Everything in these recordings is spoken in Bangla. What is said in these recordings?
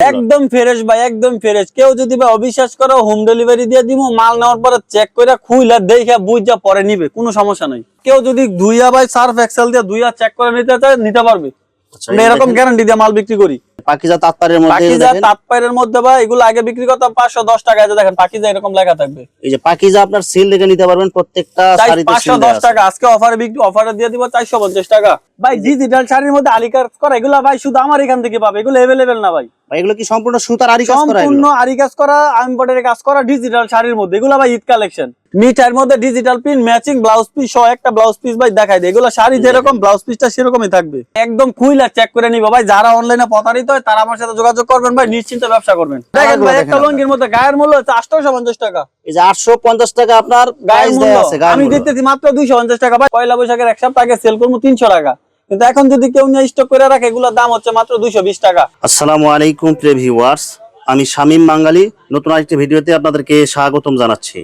একদম ফ্রেশ ভাই একদম ফ্রেশ। কেউ যদি ভাই অবিশ্বাস করো হোম ডেলিভারি দিয়ে দিব মাল নেওয়ার পরে চেক করে খুইলা দেখে বুঝা পরে নিবে কোনো সমস্যা নাই। কেউ যদি দুইয়া ভাই সার্ফ এক্সেল দিয়ে দুইয়া চেক করে নিতে চায় নিতে পারবে। আচ্ছা, এরকম গ্যারান্টি দিয়ে মাল বিক্রি করি। পাকিজা তাৎপারের মধ্যে পাকিজা দেখেন, মধ্যে ভাই এগুলো আগে বিক্রি করতাম পাঁচশো দশ টাকা এই যে দেখেন পাকিজা এরকম লেখা থাকবে। এই যে পাকিজা আপনার সিল দেখে নিতে পারবেন প্রত্যেকটা শাড়িতে পাঁচশো seal দেয়া দশ আছে। টাকা আজকে অফারে বিক্রি অফারে দিয়ে দিব চারশো পঞ্চাশ টাকা। ভাই ডিজিটাল শাড়ির মধ্যে আলিকার করা এগুলো ভাই শুধু আমার এখান থেকে পাবে এগুলো না ভাই। এগুলো কি সম্পূর্ণ সুতার আরি কাজ করা সম্পূর্ণ আরি কাজ করা এমব্রয়ডারি কাজ করা ডিজিটাল শাড়ির মধ্যে। এগুলো ভাই ঈদ কালেকশন মধ্যে digital print matching blouse piece সহ একটা ব্লাউজ পিস ভাই দেখাই দেয় এগুলো শাড়ি যেরকম ব্লাউজ পিসটা সেরকমই থাকবে। একদম খুইলা চেক করে নিবে ভাই যারা অনলাইনে প্রতারিত হয় তারা আমার সাথে যোগাযোগ করবেন ভাই নিশ্চিন্তে ব্যবসা করবেন। দেখেন ভাই একটা লঙ্গির মধ্যে গায়ের মূল্য হচ্ছে আটশোশো পঞ্চাশ টাকা। এই যে আটশো পঞ্চাশ টাকা আপনার গায়ের মূল্য। আছে আমি। দিতেছি মাত্র দুইশো পঞ্চাশ টাকা। ভাই পয়লা বৈশাখের এক সপ্তাহ আগে সেল করব তিনশো টাকা। কিন্তু এখন যদি কেউ নিয়ে স্টক করে রাখে এগুলোর দাম হচ্ছে মাত্র দুইশো বিশ টাকা। আসসালামু আলাইকুম প্রিয় ভিউয়ার্স আমি শামীম বাঙালি নতুন আরেকটি ভিডিওতে আপনাদেরকে স্বাগতম জানাচ্ছি।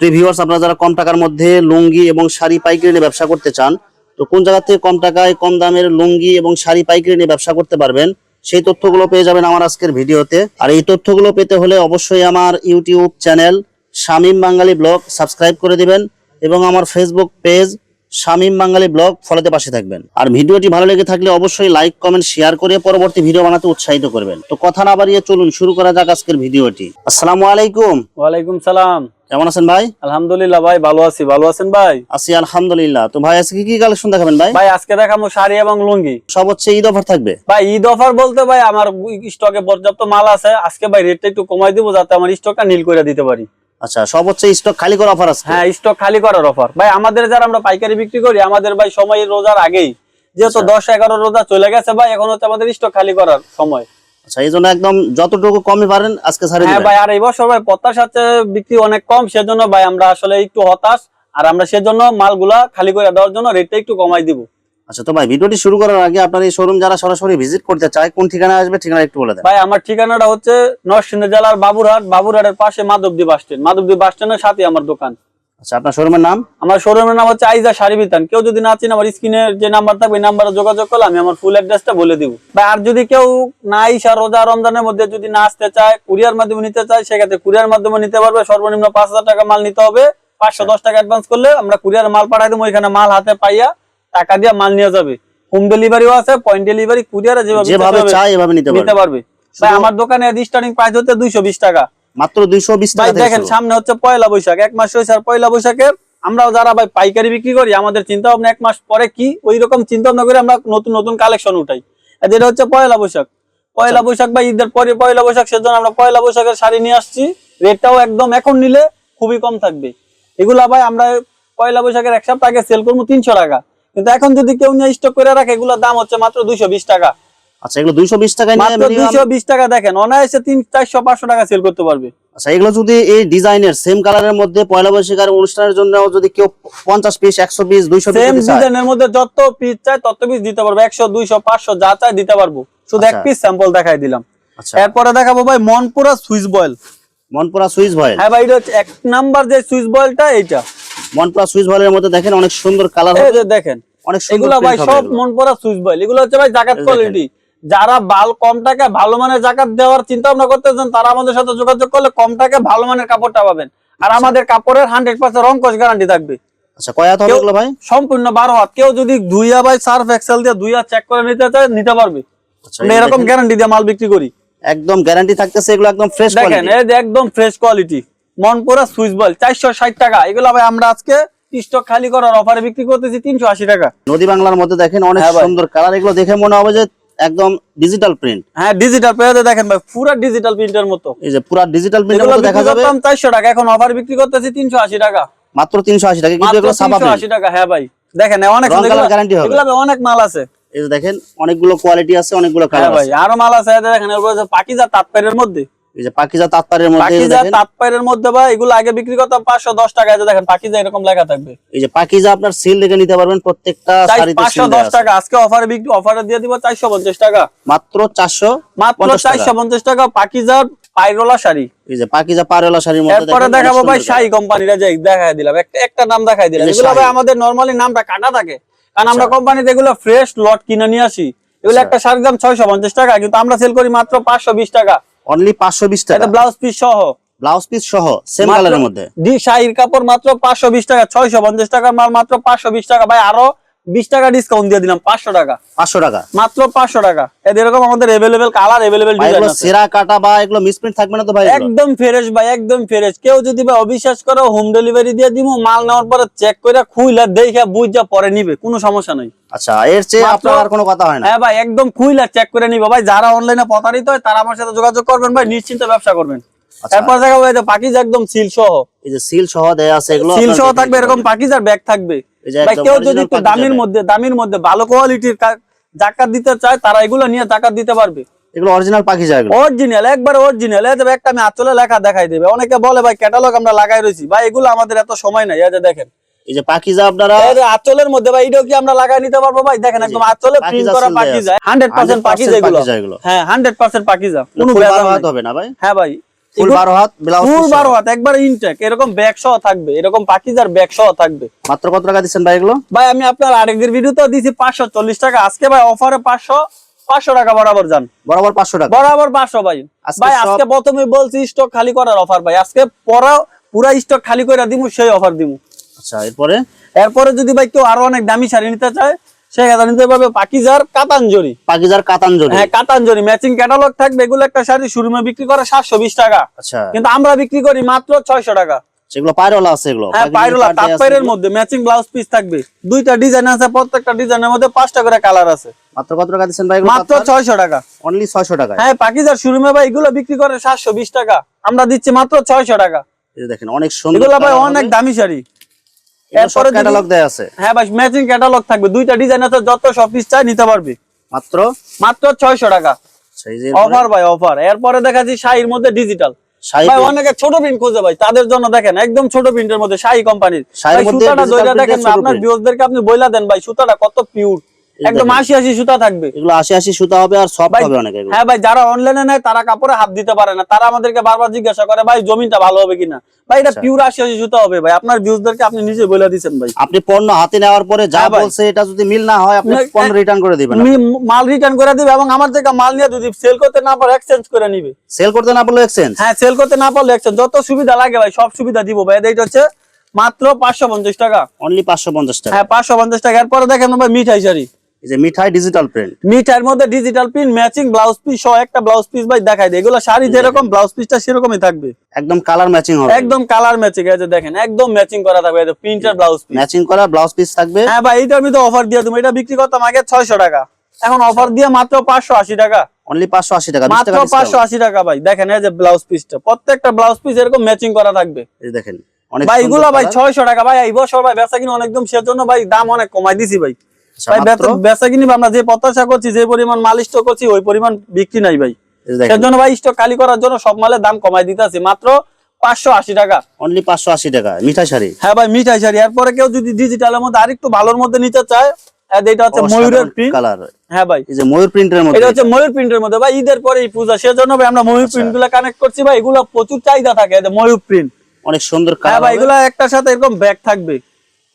প্রিয় ভিউয়ার্স আপনারা যারা কম টাকার মধ্যে লুঙ্গি এবং শাড়ি পাইকারি নিয়ে ব্যবসা করতে চান তো কোন জায়গা থেকে কম টাকায় কম দামের লুঙ্গি এবং শাড়ি পাইকারি নিয়ে ব্যবসা করতে পারবেন সেই তথ্যগুলো পেয়ে যাবেন আমার আজকের ভিডিওতে। আর এই তথ্যগুলো পেতে হলে অবশ্যই আমার YouTube channel Shamim Bangali blog subscribe করে দিবেন এবং আমার Facebook page Shamim Bangali blog ফলোতে পাশে থাকবেন। আর ভিডিওটি ভালো লেগে থাকলে অবশ্যই লাইক কমেন্ট শেয়ার করে পরবর্তী ভিডিও বানাতে উৎসাহিত করবেন। তো কথা না বাড়িয়ে চলুন শুরু করা যাক আজকের ভিডিওটি। আসসালামু আলাইকুম। ওয়ালাইকুম সালাম। কেমন আছেন ভাই? আলহামদুলিল্লাহ ভাই ভালো আছি। ভালো আছেন ভাই? আছি আলহামদুলিল্লাহ। তো ভাই আজকে কি কি কালেকশন দেখাবেন ভাই? ভাই আজকে দেখাবো শাড়ি এবং লুঙ্গি। সব হচ্ছে ঈদ অফার থাকবে। ভাই ঈদ অফার বলতে ভাই আমার স্টকে পর্যাপ্ত মাল আছে। আজকে ভাই রেটটা একটু কমাই দিব যাতে আমার স্টকটা নীল করে দিতে পারি। আচ্ছা সব হচ্ছে স্টক খালি করা অফার আছে হ্যাঁ স্টক খালি করার অফার ভাই আমাদের যারা আমরা পাইকারি বিক্রি করি আমাদের ভাই সময় রোজার আগেই। যেহেতু আচ্ছা। দশ এগারো রোজা চলে গেছে ভাই এখন হচ্ছে আমাদের স্টক খালি করার সময়। আচ্ছা এই জন্য একদম যতটুকু কমই পারেন আজকে হ্যাঁ ভাই আর এই বছর ভাই প্রত্যাশাতে বিক্রি অনেক কম সেজন্য ভাই আমরা আসলে একটু হতাশ। আর আমরা সেজন্য মালগুলা খালি করে দেওয়ার জন্য রেটটা একটু কমাই দিব। আচ্ছা তো ভাই ভিডিওটি শুরু করার আগে আপনার এই শোরুম যারা সরাসরি ভিজিট করতে চায় কোন ঠিকানায় আসবে ঠিকানা একটু বলে দেন। ভাই আমার ঠিকানাটা হচ্ছে নরসিংদী জেলার বাবুরহাট বাবুরহাটের পাশে Madhabdi bus stand Madhabdi bus স্ট্যান্ডের সাথে আমার দোকান। আচ্ছা আপনার শোরুমের নাম? আমার শোরুমের নাম হচ্ছে আইজা শাড়ি বিতান কেউ যদি না চিনে আমার স্ক্রিনের যে নাম্বার থাকবে নাম্বারে যোগাযোগ করলে আমি আমার ফুল অ্যাড্রেসটা বলে দিব। ভাই আর যদি কেউ না ইসা রোজা রমজানের মধ্যে যদি না আসতে চায় কুরিয়ার মাধ্যমে নিতে চায় সেক্ষেত্রে কুরিয়ার মাধ্যমে নিতে পারবে। সর্বনিম্ন পাঁচ হাজার টাকা মাল নিতে হবে। পাঁচশো দশ টাকা অ্যাডভান্স করলে আমরা কুরিয়ার মাল পাঠাই দেবো ওইখানে মাল হাতে পাইয়া টাকা দিয়ে মাল নিয়ে যাবে। হোম ডেলিভারিও আছে পয়েন্ট ডেলিভারি কুরিয়ারে যেভাবে যেভাবে চায় এভাবে নিতে নিতে পারবে। ভাই আমার দোকানে স্টার্টিং প্রাইস হচ্ছে দুইশো বিশ টাকা। মাত্র দুইশো বিশ ভাই টাকা দেখেন সামনে হচ্ছে পয়লা বৈশাখ এক মাস হয়েছে আর পয়লা বৈশাখের। আমরাও যারা ভাই পাইকারি বিক্রি করি আমাদের চিন্তা ভাবনা এক মাস পরে কি ওই রকম চিন্তা ভাবনা করে আমরা নতুন নতুন কালেকশন উঠাই। আর যেটা হচ্ছে পয়লা বৈশাখ। পয়লা বৈশাখ বা ঈদের পরে পয়লা বৈশাখ সেজন্য আমরা পয়লা বৈশাখের শাড়ি নিয়ে আসছি। রেটটাও একদম এখন নিলে খুবই কম থাকবে। এগুলা ভাই আমরা পয়লা বৈশাখের এক সপ্তাহ আগে সেল করব তিনশো টাকা। কিন্তু এখন যদি কেউ নিয়ে স্টক করে রাখে এগুলোর দাম হচ্ছে মাত্র দুইশো বিশ টাকা। আচ্ছা এগুলো দুইশো বিশ টাকায় মাত্র minimum- দুইশো বিশ টাকা দেখেন অনায়াসে তিন চারশো পাঁচশো টাকা সেল করতে পারবে। আচ্ছা এগুলো যদি এই ডিজাইনের সেম কালারের মধ্যে পয়লা বৈশাখের অনুষ্ঠানের জন্য যদি কেউ পঞ্চাশ পিস একশো পিস দুইশো সেম ডিজাইনের মধ্যে যত পিস চাই তত পিস দিতে পারব। যা চাই দিতে পারব। শুধু এক আচ্ছা। পিস স্যাম্পল দেখাই দিলাম। আচ্ছা। এরপরে দেখাবো ভাই Monpura Swiss voile. Monpura Swiss voile হ্যাঁ ভাই এটা এক নাম্বার যে সুইচ বয়েলটা এইটা। মনপুরা সুইচ ভয়েলের মধ্যে দেখেন অনেক সুন্দর কালার দেখেন অনেক এগুলা ভাই সব এগুলো। মনপুরা সুইচ বয়েল এগুলো হচ্ছে ভাই জাকাত কোয়ালিটি যারা বাল কম টাকা ভালো মানের জাকাত দেওয়ার চিন্তা ভাবনা করতেছেন তারা আমাদের সাথে যোগাযোগ করলে কম টাকা ভালো মানের কাপড়টা পাবেন। আর আমাদের কাপড়ের হান্ড্রেড পার্সেন্ট রং কোচ গ্যারান্টি থাকবে। আচ্ছা কেউ- এগুলো ভাই? সম্পূর্ণ বারো হাত। কেউ যদি দুইয়া সার্ফ এক্সেল দিয়ে দুইয়া চেক করে নিতে চায় নিতে পারবে। আচ্ছা, আমরা এরকম গ্যারান্টি দিয়ে মাল বিক্রি করি। একদম গ্যারান্টি থাকতেছে এগুলো একদম ফ্রেশ দেখেন এই যে একদম fresh quality Monpura Swiss voile চারশো ষাট টাকা। এগুলো ভাই আমরা আজকে স্টক খালি করার অফারে বিক্রি করতেছি তিনশো আশি টাকা। নদী বাংলার মধ্যে দেখেন অনেক হ্যাঁ সুন্দর কালার এগুলো দেখে মনে হবে যে একদম ডিজিটাল প্রিন্ট হ্যাঁ ডিজিটাল দেখেন ভাই পুরো ডিজিটাল প্রিন্টের মতো। এই যে পুরো ডিজিটাল প্রিন্টের এগুলো মধ্যে দেখা যাবে। করতাম চারশো টাকা এখন অফার বিক্রি করতেছি তিনশো আশি টাকা। মাত্র তিনশো আশি টাকা কিন্তু এগুলো সাবা তিনশো আশি টাকা হ্যাঁ ভাই। দেখেন অনেক সুন্দর, কালার হবে। এগুলো অনেক মাল আছে। এই যে দেখেন অনেকগুলো কোয়ালিটি আছে অনেকগুলো হ্যাঁ কালার ভাই আরও মাল আছে দেখেন এরপরে পাকিজা মধ্যে। এই যে পাকিজা তাৎপারের মধ্যে যে পাকিজা দেখেন। মধ্যে ভাই এগুলো আগে বিক্রি করতাম পাঁচশো দশ টাকা দেখেন পাকিজা এরকম লেখা থাকবে। এই যে পাকিজা আপনার সিল দেখে নিতে পারবেন প্রত্যেকটা শাড়িতে সিল দেয়া দশ আছে। টাকা আজকে অফারে বিক্রি অফারে দিয়ে দিব চারশো পঞ্চাশ টাকা। মাত্র চারশো মাত্র পঞ্চাশ টাকা। চারশো পঞ্চাশ টাকা পাকিজার পাইরোলা শাড়ি। এই যে পাকিজা পারেলা শাড়ির মধ্যে এরপরে দেখাবো ভাই সুন্দর শাহী কোম্পানিটা যে দেখাই দিলাম। একটা একটা নাম দিলাম। এগুলো ভাই আমাদের নরমালি নামটা কাটা থাকে। কারণ আমরা আচ্ছা। কোম্পানিতে এগুলো ফ্রেশ লট কিনে নিয়ে আসি। এগুলো আচ্ছা। একটা শাড়ির দাম ছয়শো পঞ্চাশ টাকা কিন্তু আমরা সেল করি মাত্র পাঁচশো বিশ টাকা। অনলি পাঁচশো বিশ টাকা। এটা ব্লাউজ পিস সহ। ব্লাউজ পিস সহ সেম কালারের মধ্যে। ডি শাড়ির কাপড় মাত্র পাঁচশো বিশ টাকা ছয়শো পঞ্চাশ টাকার মাল মাত্র পাঁচশো বিশ টাকা। ভাই আরও বিশ টাকা ডিসকাউন্ট দিয়ে দিলাম পাঁচশো টাকা। পাঁচশো টাকা। মাত্র পাঁচশো টাকা। এরকম আমাদের এভেলেবেল কালার এভেলেবেল সেরা কাটা বা এগুলো মিসপ্রিন্ট থাকবে না তো ভাই একদম ফ্রেশ ভাই একদম ফ্রেশ কেউ যদি ভাই অবিশ্বাস করো হোম ডেলিভারি দিয়ে দিব মাল নেওয়ার পরে চেক করে খুইলা দেখে বুঝা পরে নিবে কোনো সমস্যা নাই। আচ্ছা এর চেয়ে আপনার আর কোনো কথা হয় না। হ্যাঁ ভাই একদম খুইলা চেক করে নিবে। ভাই যারা অনলাইনে প্রতারিত হয় তারা আমার সাথে যোগাযোগ করবেন ভাই নিশ্চিন্তে ব্যবসা করবেন। আচ্ছা। এরপর দেখা ভাই পাকিজ একদম সিল সহ। এই যে সিল সহ দেয়া আছে এগুলো সিল সহ থাকবে এরকম হবে। পাকিজার ব্যাগ থাকবে। ভাই কেউ যদি একটু দামের মধ্যে দামের মধ্যে ভালো কোয়ালিটির জাকাত দিতে চায় তারা এগুলো নিয়ে জাকাত দিতে পারবে। এগুলো অরিজিনাল পাখি যায় অরিজিনাল একবার অরিজিনাল এই যে একটা আমি আঁচলে লেখা দেখাই দেবে অনেকে বলে ভাই ক্যাটালগ আমরা লাগাই রয়েছি। ভাই এগুলো আমাদের এত সময় নাই এই যে দেখেন। এই যে পাখিজা আপনারা আঁচলের মধ্যে ভাই এটাও কি আমরা লাগাই নিতে পারব ভাই? দেখেন একদম আঁচলে প্রিন্ট করা seal পাখি যায়। হান্ড্রেড পার্সেন্ট 100% পাখি যায় পাখিজা এগুলো। হ্যাঁ কোনো ভেজাল। হবে না ভাই। হ্যাঁ ভাই ফুল বারো হাত ব্লাউজ ফুল বারো হাত একবার ইনটেক এরকম ব্যাগ সহ থাকবে এরকম পাকিজার ব্যাগ সহ থাকবে। মাত্র কত টাকা দিচ্ছেন ভাই এগুলো? ভাই আমি আপনার আরেকদের ভিডিওতে দিয়েছি পাঁচশো টাকা আজকে ভাই অফারে পাঁচশো পাঁচশো টাকা বরাবর যান। বরাবর পাঁচশো টাকা। বরাবর পাঁচশো ভাই। ভাই আজকে প্রথমে বলছি স্টক খালি করার অফার ভাই আজকে পরা পুরা স্টক খালি করে দিমু সেই অফার দিমু। আচ্ছা এরপরে? এরপরে যদি ভাই কেউ আরও অনেক দামি শাড়ি নিতে চায় নিতে পারবে পাকিজার কাতানজরি। হ্যাঁ ম্যাচিং ক্যাটালগ থাকবে এগুলো একটা শাড়ি শুরুমে বিক্রি করে সাতশো বিশ টাকা। আচ্ছা। কিন্তু আমরা বিক্রি করি মাত্র ছয়শো টাকা। সেগুলো পায়রওয়ালা আছে এগুলো। হ্যাঁ। মধ্যে ম্যাচিং ব্লাউজ পিস থাকবে। দুইটা ডিজাইন আছে প্রত্যেকটা ডিজাইনের মধ্যে পাঁচটা করে কালার আছে। মাত্র কত টাকা দিচ্ছেন ভাই মাত্র ছয়শো টাকা। অনলি ছয়শো টাকায় হ্যাঁ পাকিজার শুরুমে ভাই এগুলো বিক্রি করে সাতশো বিশ টাকা। আমরা দিচ্ছি মাত্র ছয়শো টাকা। এই দেখেন অনেক সুন্দর এগুলো ভাই অনেক দামি শাড়ি। এরপরে ক্যাটালগ দেয়া আছে। হ্যাঁ ভাই ম্যাচিং ক্যাটালগ থাকবে। দুইটা ডিজাইন আছে যত সব পিস চাই নিতে পারবে। মাত্র? মাত্র ছয়শো টাকা। এই যে অফার ভাই অফার এরপরে দেখাচ্ছি শাড়ির মধ্যে ডিজিটাল ভাই অনেকে ছোট প্রিন্ট খুঁজে ভাই তাদের জন্য দেখেন একদম ছোট প্রিন্টের মধ্যে শাড়ি কোম্পানির সুতাটা দেখেন আপনার। ভিউজদেরকে আপনি বইলা দেন ভাই সুতাটা কত পিওর একদম আশি আশি সুতা থাকবে। এগুলো আশি আশি সুতা হবে আর ভাই হবে অনেক হ্যাঁ ভাই যারা অনলাইনে নেয় তারা কাপড়ে হাত দিতে পারে না। তারা আমাদেরকে বারবার জিজ্ঞাসা করে ভাই জমিটা ভালো হবে কিনা? ভাই এটা আচ্ছা। পিওর আশি আশি সুতা হবে ভাই। আপনার ভিউজদেরকে আপনি নিজে বলে দিচ্ছেন ভাই। আপনি পণ্য হাতে নেওয়ার পরে যা হ্যাঁ বলছে এটা যদি মিল না হয় আপনি পণ্য রিটার্ন করে দিবেন মাল রিটার্ন করে দিবে এবং আমার থেকে মাল নিয়ে যদি সেল করতে না পারে এক্সচেঞ্জ করে নিবে। সেল করতে না পারলে এক্সচেঞ্জ হ্যাঁ সেল করতে না পারলে এক্সচেঞ্জ যত সুবিধা লাগে ভাই সব সুবিধা দিব ভাই। এটা হচ্ছে মাত্র পাঁচশো পঞ্চাশ টাকা। অনলি পাঁচশো পঞ্চাশ টাকা। হ্যাঁ পাঁচশো পঞ্চাশ টাকা। এরপরে দেখেন ভাই মিঠাই শাড়ি। এই যে মিঠাই ডিজিটাল প্রিন্ট মিঠাইয়ের মধ্যে digital print matching blouse piece সহ একটা ব্লাউজ পিস ভাই দেখাই দেয় এগুলো শাড়ি যেরকম ব্লাউজ পিসটা সেরকমই থাকবে। একদম কালার ম্যাচিং হবে। একদম কালার ম্যাচিং এই যে দেখেন একদম ম্যাচিং করা থাকবে। এই যে প্রিন্টার ব্লাউজ পিস ম্যাচিং করা ব্লাউজ পিস থাকবে। হ্যাঁ ভাই এইটা আমি তো অফার দিয়ে তুমি এটা বিক্রি করতাম আগে ছয়শো টাকা। এখন অফার দিয়ে মাত্র পাঁচশো আশি টাকা। অনলি পাঁচশো আশি টাকা। মাত্র ভাই। দেখেন এই যে ব্লাউজ পিসটা প্রত্যেকটা ব্লাউজ পিস এরকম ম্যাচিং করা থাকবে। এই দেখেন ভাই এগুলো ভাই colour। ছয়শো টাকা। ভাই এই বছর ভাই বেচা কিনে অনেকদম সেজন্য ভাই দাম অনেক কমাই দিছি ভাই। ভাই বেচা- কিনি আমরা যে প্রত্যাশা করছি যে পরিমাণ করছি ওই পরিমাণ বিক্রি নাই ভাই। সেজন্য ভাই স্টক খালি করার জন্য সব মালের দাম কমাই দিতেছি মাত্র পাঁচশো আশি টাকা। অনলি পাঁচশো আশি টাকা মিঠাই শাড়ি? হ্যাঁ ভাই মিঠাই শাড়ি। এরপরে কেউ যদি ডিজিটালের মধ্যে আরেকটু ভালোর মধ্যে নিতে চায় এটা হচ্ছে ময়ূরের প্রিন্ট কালার হ্যাঁ ভাই। এই যে ময়ূর প্রিন্টের মধ্যে। এটা হচ্ছে ময়ূর প্রিন্টের মধ্যে। ভাই ঈদের পরে এই পূজা সেজন্য ভাই আমরা ময়ূর আচ্ছা। প্রিন্টগুলো কানেক্ট করছি ভাই। এগুলো প্রচুর চাহিদা থাকে ময়ূর প্রিন্ট অনেক সুন্দর হ্যাঁ ভাই এগুলো একটার সাথে এরকম ব্যাগ থাকবে।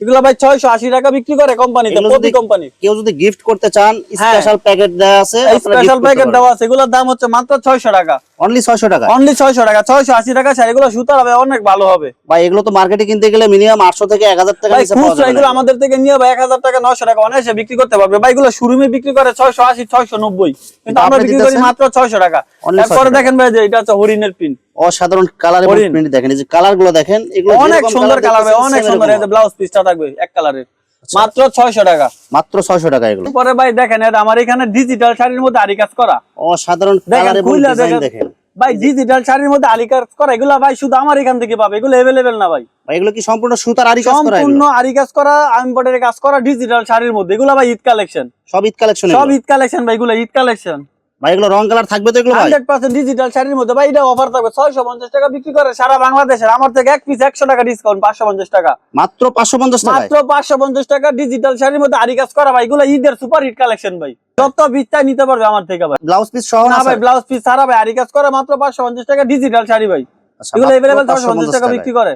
এগুলো ভাই ছয়শো আশি টাকা বিক্রি করে কোম্পানিতে প্রতি কোম্পানি। কেউ যদি গিফট করতে চান। স্পেশাল প্যাকেট দেওয়া আছে স্পেশাল প্যাকেট দেওয়া আছে এগুলোর দাম হচ্ছে মাত্র ছয়শো টাকা। অনলি ছয়শো টাকা। অনলি ছয়শো টাকা ছয়শো আশি টাকা শাড়ি এগুলো সুতার হবে অনেক ভালো হবে। ভাই এগুলো তো মার্কেটে কিনতে গেলে মিনিমাম আটশো থেকে এক হাজার টাকা নিচে পাওয়া খুচরা যাবে এগুলো আমাদের থেকে নিয়ে ভাই এক হাজার টাকা নয়শো টাকা অনায়াসে বিক্রি করতে পারবে। ভাই এগুলো শোরুমে বিক্রি করে ছয়শো আশি ছয়শো নব্বই। কিন্তু আমরা বিক্রি করি মাত্র ছয়শো টাকা। তারপরে দেখেন ভাই যে এটা হচ্ছে হরিণের পিন অসাধারণ কালার এবং প্রিন্ট দেখেন এই যে কালারগুলো দেখেন এগুলো অনেক সুন্দর কালার ভাই অনেক সুন্দর এই ব্লাউজ পিসটা থাকবে এক কালারের আচ্ছা। মাত্র ছয়শো টাকা। মাত্র ছয়শো টাকা এগুলো। পরে ভাই দেখেন আমার এখানে ডিজিটাল শাড়ির মধ্যে আরি কাজ করা। অসাধারণ দেখেন। ভাই ডিজিটাল শাড়ির মধ্যে আরি কাজ করা এগুলো ভাই শুধু আমার এখান থেকে পাবে এগুলো এভেলেবেল না ভাই। ভাই এগুলো কি সম্পূর্ণ সুতার আরি কাজ করা সম্পূর্ণ আরি কাজ করা এমব্রয়ডারি কাজ করা ডিজিটাল শাড়ির মধ্যে এগুলো ভাই ঈদ কালেকশন সব ঈদ কালেকশন সব ঈদ কালেকশন ভাই এগুলো ঈদ কালেকশন ভাই এগুলো রং কালার থাকবে তো এগুলো ভাই? ডিজিটাল শাড়ির মধ্যে ভাই এটা অফার থাকবে ছয়শো পঞ্চাশ টাকা বিক্রি করে সারা বাংলাদেশের। আমার থেকে এক পিস একশো টাকা ডিসকাউন্ট পাঁচশো পঞ্চাশ টাকা। মাত্র পাঁচশো পঞ্চাশ টাকা মাত্র পাঁচশো পঞ্চাশ টাকা ডিজিটাল শাড়ির মধ্যে আরি কাজ করা ভাই এগুলো ঈদের সুপার হিট কালেকশন ভাই। যত বিস্তার নিতে পারবে আমার থেকে ভাই। ব্লাউজ পিস সহ না না ভাই ব্লাউজ পিস সারা ভাই আরি কাজ করা মাত্র পাঁচশো পঞ্চাশ টাকা ডিজিটাল শাড়ি ভাই। আচ্ছা, এগুলো মাত্র 550 টাকা বিক্রি করে।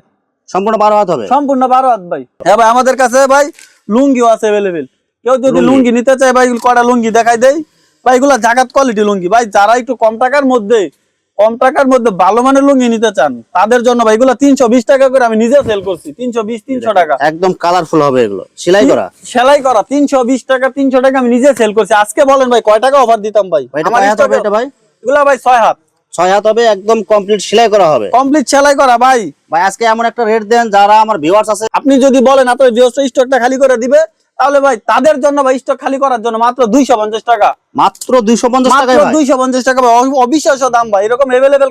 সম্পূর্ণ বারো হাত হবে? সম্পূর্ণ বারো হাত ভাই। হ্যাঁ ভাই আমাদের কাছে ভাই লুঙ্গিও আছে কেউ যদি লুঙ্গি? নিতে চায় ভাই কটা লুঙ্গি দেখাই দেই? ভাই এগুলা জাগাত কোয়ালিটি লুঙ্গি। ভাই যারা একটু কম টাকার মধ্যে কম টাকার মধ্যে ভালো মানের লুঙ্গি নিতে চান তাদের জন্য ভাই এগুলো তিনশো বিশ টাকা করে আমি নিজে সেল করছি তিনশো বিশ তিনশো টাকা। একদম কালারফুল হবে এগুলো। সেলাই করা? সেলাই করা তিনশো বিশ টাকা তিনশো টাকা আমি নিজে সেল করছি। আজকে বলেন ভাই কয় টাকা অফার দিতাম ভাই? ভাই, এগুলা ভাই ছয় হাত। ছয় হাত হবে একদম কমপ্লিট সেলাই করা হবে। কমপ্লিট সেলাই করা ভাই। ভাই আজকে এমন একটা রেট দেন যারা আমার ভিউয়ার্স আছে। আপনি যদি বলেন আপনার ভিউয়ার্স স্টকটা খালি করে দিবে তাহলে ভাই তাদের জন্য ভাই স্টক খালি করার জন্য মাত্র দুইশো পঞ্চাশ টাকা। মাত্র দুইশো পঞ্চাশ ভাই। দুইশো পঞ্চাশ টাকা ভাই। অবিশ্বাস্য দাম ভাই। এরকম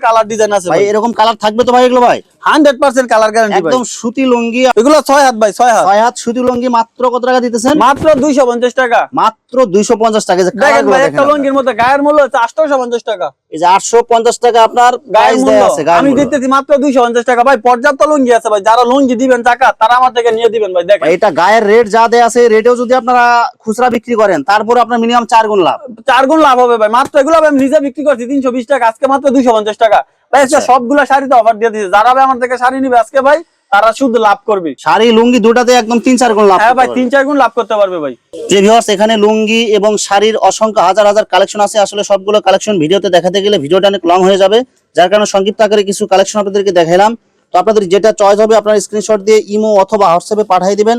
কালার ডিজাইন আছে ভাই এরকম কালার থাকবে তো ভাই এগুলো ভাই? হান্ড্রেড পার্সেন্ট কালার গ্যারান্টি ভাই। একদম সুতি লুঙ্গি। এগুলো হাত ভাই হাত। হাত সুতি লুঙ্গি মাত্র কত টাকা দিতেছেন? মাত্র দুইশো পঞ্চাশ টাকা। মাত্র দুইশো পঞ্চাশ টাকা। দেখেন ভাই একটা। লুঙ্গির মধ্যে গায়ের মূল্য হচ্ছে আটশোশো পঞ্চাশ টাকা। এই যে আটশো পঞ্চাশ টাকা আপনার গায়ের মূল্য। আছে আমি দিতেছি মাত্র দুইশো পঞ্চাশ টাকা। ভাই পর্যাপ্ত লুঙ্গি আছে ভাই। যারা লুঙ্গি দিবেন টাকা তারা আমার থেকে নিয়ে দিবেন ভাই। দেখেন। এটা গায়ের রেট যা দেয়া আছে রেটেও যদি আপনারা খুচরা বিক্রি করেন তারপরে আপনার মিনিমাম চার গুণ লাভ। চার গুণ লাভ হবে ভাই। মাত্র এগুলো আমি নিজে বিক্রি করছি তিনশো বিশ টাকা আজকে মাত্র দুইশো পঞ্চাশ টাকা। ভাই আজকে আচ্ছা। সবগুলো শাড়িতে অফার দিয়ে দিয়েছে যারা আমার থেকে শাড়ি নিবে আজকে ভাই তারা শুধু লাভ করবে। শাড়ি লুঙ্গি দুটাতে একদম তিন চার গুণ লাভ হ্যাঁ ভাই তিন চার গুণ লাভ করতে পারবে ভাই। যে ভিউয়ার্স এখানে লুঙ্গি এবং শাড়ির অসংখ্য হাজার হাজার কালেকশন আছে। আসলে সবগুলো কালেকশন ভিডিওতে দেখাতে গেলে ভিডিওটা অনেক লং হয়ে যাবে। যার কারণে সংক্ষিপ্ত আকারে কিছু কালেকশন আপনাদেরকে দেখাইলাম। তো আপনাদের যেটা চয়েস হবে আপনার স্ক্রিনশট দিয়ে ইমো অথবা হোয়াটসঅ্যাপে পাঠিয়ে দিবেন।